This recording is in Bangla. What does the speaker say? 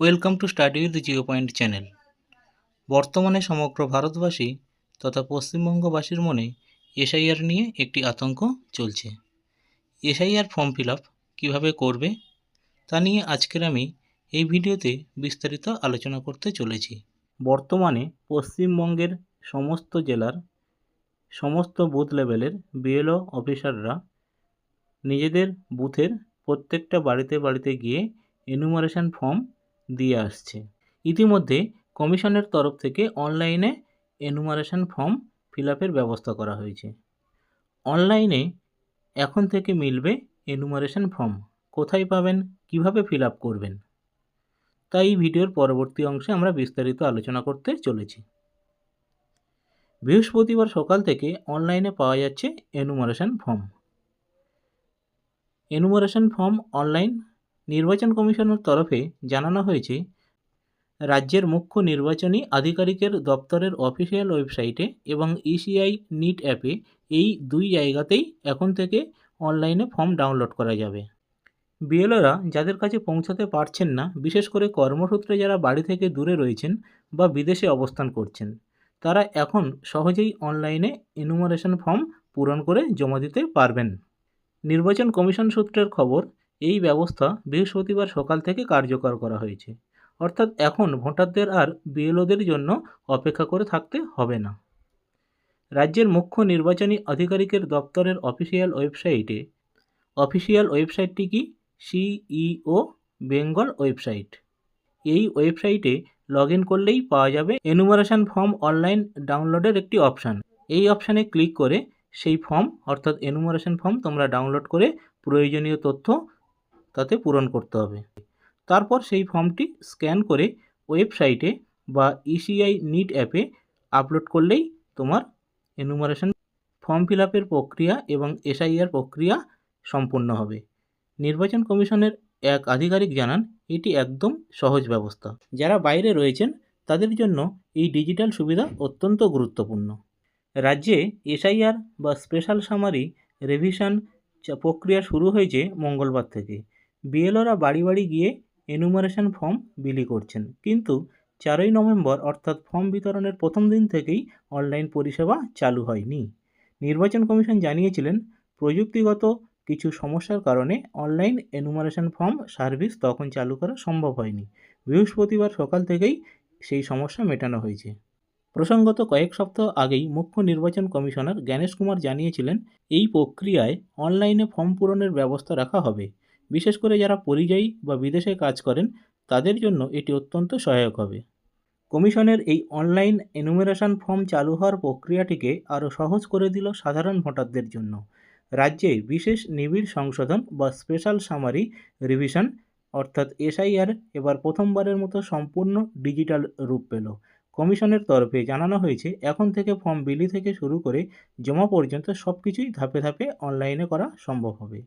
Welcome to study with Jio point channel. বর্তমানে সমগ্র ভারতবাসী তথা পশ্চিমবঙ্গবাসীর মনে এসআইআর নিয়ে একটি আতঙ্ক চলছে। এসআইআর ফর্ম ফিল আপ কীভাবে করবে তা নিয়ে আজকের আমি এই ভিডিওতে বিস্তারিত আলোচনা করতে চলেছি। বর্তমানে পশ্চিমবঙ্গের সমস্ত জেলার সমস্ত বুথ লেভেলের বিএলও অফিসাররা নিজেদের বুথের প্রত্যেকটা বাড়িতে বাড়িতে গিয়ে এনুমারেশন ফর্ম দিয়ে আসছে। ইতিমধ্যে কমিশনের তরফ থেকে অনলাইনে এনুমারেশন ফর্ম ফিল ব্যবস্থা করা হয়েছে। অনলাইনে এখন থেকে মিলবে এনুমারেশন ফর্ম কোথায় পাবেন, কীভাবে ফিল করবেন? তাই এই ভিডিওর পরবর্তী অংশে আমরা বিস্তারিত আলোচনা করতে চলেছি। বৃহস্পতিবার সকাল থেকে অনলাইনে পাওয়া যাচ্ছে enumeration form enumeration form online নির্বাচন কমিশনের তরফে জানানো হয়েছে, রাজ্যের মুখ্য নির্বাচনী আধিকারিকের দপ্তরের অফিসিয়াল ওয়েবসাইটে এবং ইসিআই নিট অ্যাপে এই দুই জায়গাতেই এখন থেকে অনলাইনে ফর্ম ডাউনলোড করা যাবে। বিএলওরা যাদের কাছে পৌঁছাতে পারছেন না, বিশেষ করে কর্মসূত্রে যারা বাড়ি থেকে দূরে রয়েছেন বা বিদেশে অবস্থান করছেন, তারা এখন সহজেই অনলাইনে এনুমারেশন ফর্ম পূরণ করে জমা দিতে পারবেন। নির্বাচন কমিশন সূত্রের খবর এই ব্যবস্থা বৃহস্পতিবার সকাল থেকে কার্যকর করা হয়েছে। অর্থাৎ এখন ভোটারদের আর বিএলওদের জন্য অপেক্ষা করে থাকতে হবে না। রাজ্যের মুখ্য নির্বাচনী আধিকারিকের দপ্তরের অফিসিয়াল ওয়েবসাইটে, অফিসিয়াল ওয়েবসাইটটি কি? CEO, Bengal website. এই ওয়েবসাইটে লগ ইন করলেই পাওয়া যাবে এনুমারেশন ফর্ম অনলাইন ডাউনলোডের একটি অপশান। এই অপশানে ক্লিক করে সেই ফর্ম, অর্থাৎ এনুমারেশন ফর্ম তোমরা ডাউনলোড করে প্রয়োজনীয় তথ্য তাতে পূরণ করতে হবে। তারপর সেই ফর্মটি স্ক্যান করে ওয়েবসাইটে বা ইসিআই নিট অ্যাপে আপলোড করলেই তোমার এনুমারেশন ফর্ম ফিল প্রক্রিয়া এবং এসআইআর প্রক্রিয়া সম্পূর্ণ হবে। নির্বাচন কমিশনের এক আধিকারিক জানান, এটি একদম সহজ ব্যবস্থা। যারা বাইরে রয়েছেন, তাদের জন্য এই ডিজিটাল সুবিধা অত্যন্ত গুরুত্বপূর্ণ। রাজ্যে এসআইআর বা স্পেশাল সামারি রেভিশন প্রক্রিয়া শুরু হয়েছে মঙ্গলবার থেকে। বিএলওরা বাড়ি বাড়ি গিয়ে এনুমারেশন ফর্ম বিলি করছেন। কিন্তু চারই নভেম্বর অর্থাৎ ফর্ম বিতরণের প্রথম দিন থেকেই অনলাইন পরিষেবা চালু হয়নি। নির্বাচন কমিশন জানিয়েছিলেন, প্রযুক্তিগত কিছু সমস্যার কারণে অনলাইন এনুমারেশন ফর্ম সার্ভিস তখন চালু করা সম্ভব হয়নি। বৃহস্পতিবার সকাল থেকেই সেই সমস্যা মেটানো হয়েছে। প্রসঙ্গত কয়েক সপ্তাহ আগেই মুখ্য নির্বাচন কমিশনার জ্ঞানেশ কুমার জানিয়েছিলেন, এই প্রক্রিয়ায় অনলাইনে ফর্ম পূরণের ব্যবস্থা রাখা হবে। বিশেষ করে যারা পরিযায়ী বা বিদেশে কাজ করেন, তাদের জন্য এটি অত্যন্ত সহায়ক হবে। কমিশনের এই অনলাইন এনুমেরেশন ফর্ম চালু হওয়ার প্রক্রিয়াটিকে আরও সহজ করে দিল সাধারণ ভোটারদের জন্য। রাজ্যে বিশেষ নিবিড় সংশোধন বা স্পেশাল সামারি রিভিশন, অর্থাৎ এসআইআর, এবার প্রথমবারের মতো সম্পূর্ণ ডিজিটাল রূপ পেল। কমিশনের তরফে জানানো হয়েছে, এখন থেকে ফর্ম বিলি থেকে শুরু করে জমা পর্যন্ত সব কিছুই ধাপে ধাপে অনলাইনে করা সম্ভব হবে।